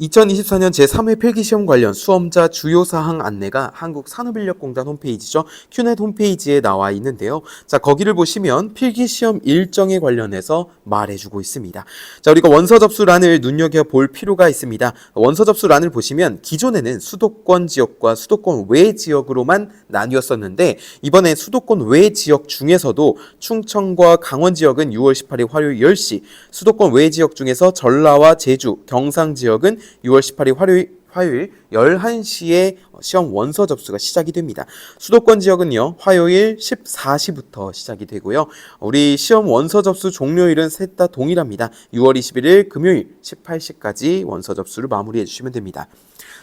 2024년 제3회 필기시험 관련 수험자 주요 사항 안내가 한국산업인력공단 홈페이지죠. 큐넷 홈페이지에 나와 있는데요. 자, 거기를 보시면 필기시험 일정에 관련해서 말해주고 있습니다. 자, 우리가 원서 접수란을 눈여겨볼 필요가 있습니다. 원서 접수란을 보시면 기존에는 수도권 지역과 수도권 외 지역으로만 나뉘었었는데 이번에 수도권 외 지역 중에서도 충청과 강원 지역은 6월 18일 화요일 10시, 수도권 외 지역 중에서 전라와 제주, 경상 지역은 6월 18일 화요일 화요일 11시에 시험 원서 접수가 시작이 됩니다. 수도권 지역은요, 화요일 14시부터 시작이 되고요. 우리 시험 원서 접수 종료일은 셋 다 동일합니다. 6월 21일 금요일 18시까지 원서 접수를 마무리해 주시면 됩니다.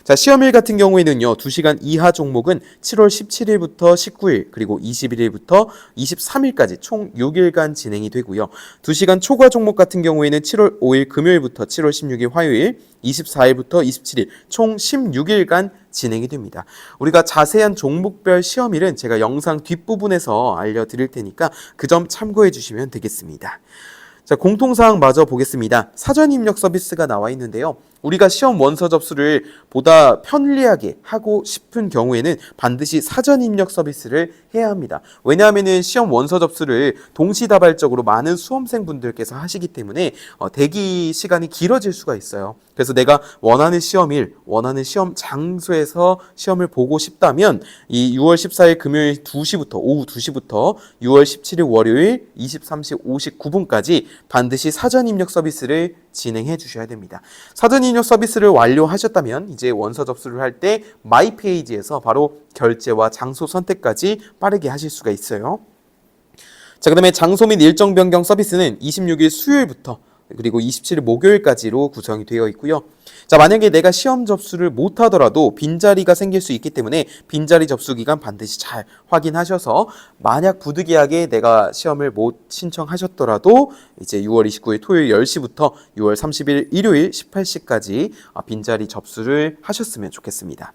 자, 시험일 같은 경우에는요, 2시간 이하 종목은 7월 17일부터 19일, 그리고 21일부터 23일까지 총 6일간 진행이 되고요. 2시간 초과 종목 같은 경우에는 7월 5일 금요일부터 7월 16일 화요일, 24일부터 27일, 총 16 일간 진행이 됩니다. 우리가 자세한 종목별 시험일은 제가 영상 뒷부분에서 알려드릴 테니까 그 점 참고해 주시면 되겠습니다. 자, 공통사항 마저 보겠습니다. 사전 입력 서비스가 나와 있는데요. 우리가 시험 원서 접수를 보다 편리하게 하고 싶은 경우에는 반드시 사전 입력 서비스를 해야 합니다. 왜냐하면 시험 원서 접수를 동시다발적으로 많은 수험생분들께서 하시기 때문에 어, 대기 시간이 길어질 수가 있어요. 그래서 내가 원하는 시험일, 원하는 시험 장소에서 시험을 보고 싶다면 이 6월 14일 금요일 2시부터 오후 2시부터 6월 17일 월요일 23시 59분까지 반드시 사전 입력 서비스를 진행해 주셔야 됩니다. 사전 입력 서비스를 완료하셨다면 이제 원서 접수를 할 때 마이 페이지에서 바로 결제와 장소 선택까지 빠르게 하실 수가 있어요. 자, 그다음에 장소 및 일정 변경 서비스는 26일 수요일부터 그리고 27일 목요일까지로 구성이 되어 있고요. 자, 만약에 내가 시험 접수를 못 하더라도 빈자리가 생길 수 있기 때문에 빈자리 접수 기간 반드시 잘 확인하셔서 만약 부득이하게 내가 시험을 못 신청하셨더라도 이제 6월 29일 토요일 10시부터 6월 30일 일요일 18시까지 빈자리 접수를 하셨으면 좋겠습니다.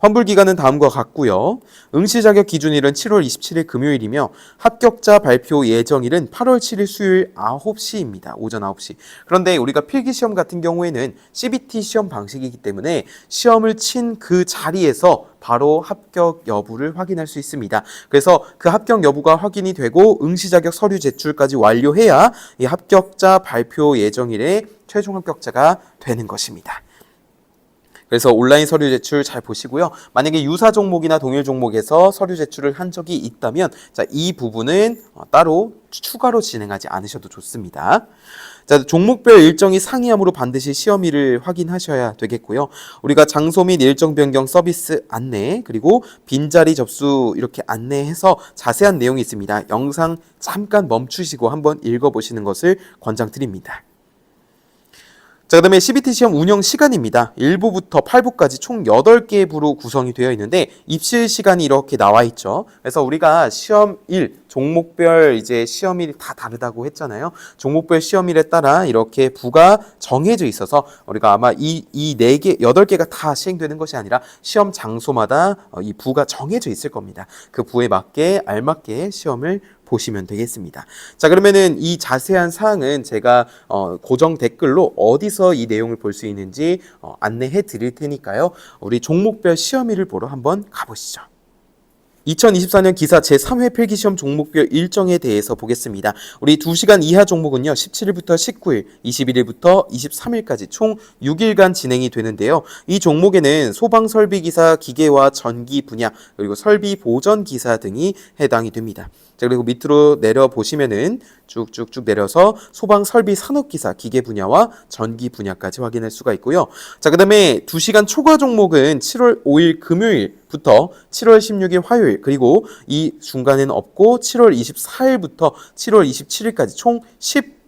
환불 기간은 다음과 같고요. 응시 자격 기준일은 7월 27일 금요일이며 합격자 발표 예정일은 8월 7일 수요일 9시입니다. 오전 9시. 그런데 우리가 필기 시험 같은 경우에는 CBT 시험 방식이기 때문에 시험을 친 그 자리에서 바로 합격 여부를 확인할 수 있습니다. 그래서 그 합격 여부가 확인이 되고 응시 자격 서류 제출까지 완료해야 이 합격자 발표 예정일에 최종 합격자가 되는 것입니다. 그래서 온라인 서류 제출 잘 보시고요. 만약에 유사 종목이나 동일 종목에서 서류 제출을 한 적이 있다면 자, 이 부분은 어, 따로 추가로 진행하지 않으셔도 좋습니다. 자, 종목별 일정이 상이하므로 반드시 시험일을 확인하셔야 되겠고요. 우리가 장소 및 일정 변경 서비스 안내 그리고 빈자리 접수 이렇게 안내해서 자세한 내용이 있습니다. 영상 잠깐 멈추시고 한번 읽어보시는 것을 권장드립니다. 자, 그 다음에 CBT 시험 운영 시간입니다. 1부부터 8부까지 총 8개 부로 구성이 되어 있는데 입실 시간이 이렇게 나와 있죠. 그래서 우리가 시험 1, 종목별 이제 시험일이 다 다르다고 했잖아요. 종목별 시험일에 따라 이렇게 부가 정해져 있어서 우리가 아마 이, 이 4개, 8개가 다 시행되는 것이 아니라 시험 장소마다 어, 이 부가 정해져 있을 겁니다. 그 부에 맞게 알맞게 시험을 보시면 되겠습니다. 자, 그러면은 이 자세한 사항은 제가 어, 고정 댓글로 어디서 이 내용을 볼 수 있는지 어, 안내해 드릴 테니까요. 우리 종목별 시험일을 보러 한번 가보시죠. 2024년 기사 제3회 필기시험 종목별 일정에 대해서 보겠습니다. 우리 2시간 이하 종목은요. 17일부터 19일, 21일부터 23일까지 총 6일간 진행이 되는데요. 이 종목에는 소방설비기사 기계와 전기 분야, 그리고 설비 보전 기사 등이 해당이 됩니다. 자, 그리고 밑으로 내려 보시면은 쭉쭉쭉 내려서 소방 설비 산업 기사 기계 분야와 전기 분야까지 확인할 수가 있고요. 자, 그다음에 2시간 초과 종목은 7월 5일 금요일부터 7월 16일 화요일 그리고 이 중간에는 없고 7월 24일부터 7월 27일까지 총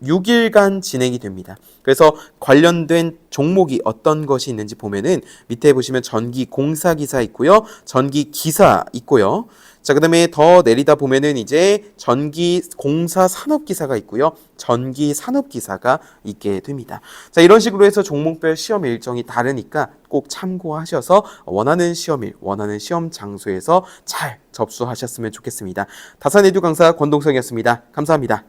16일간 진행이 됩니다. 그래서 관련된 종목이 어떤 것이 있는지 보면은 밑에 보시면 전기 공사 기사 있고요. 전기 기사 있고요. 자, 그 다음에 더 내리다 보면은 이제 전기 공사 산업 기사가 있고요. 전기 산업 기사가 있게 됩니다. 자, 이런 식으로 해서 종목별 시험 일정이 다르니까 꼭 참고하셔서 원하는 시험일, 원하는 시험 장소에서 잘 접수하셨으면 좋겠습니다. 다산 에듀 강사 권동성이었습니다. 감사합니다.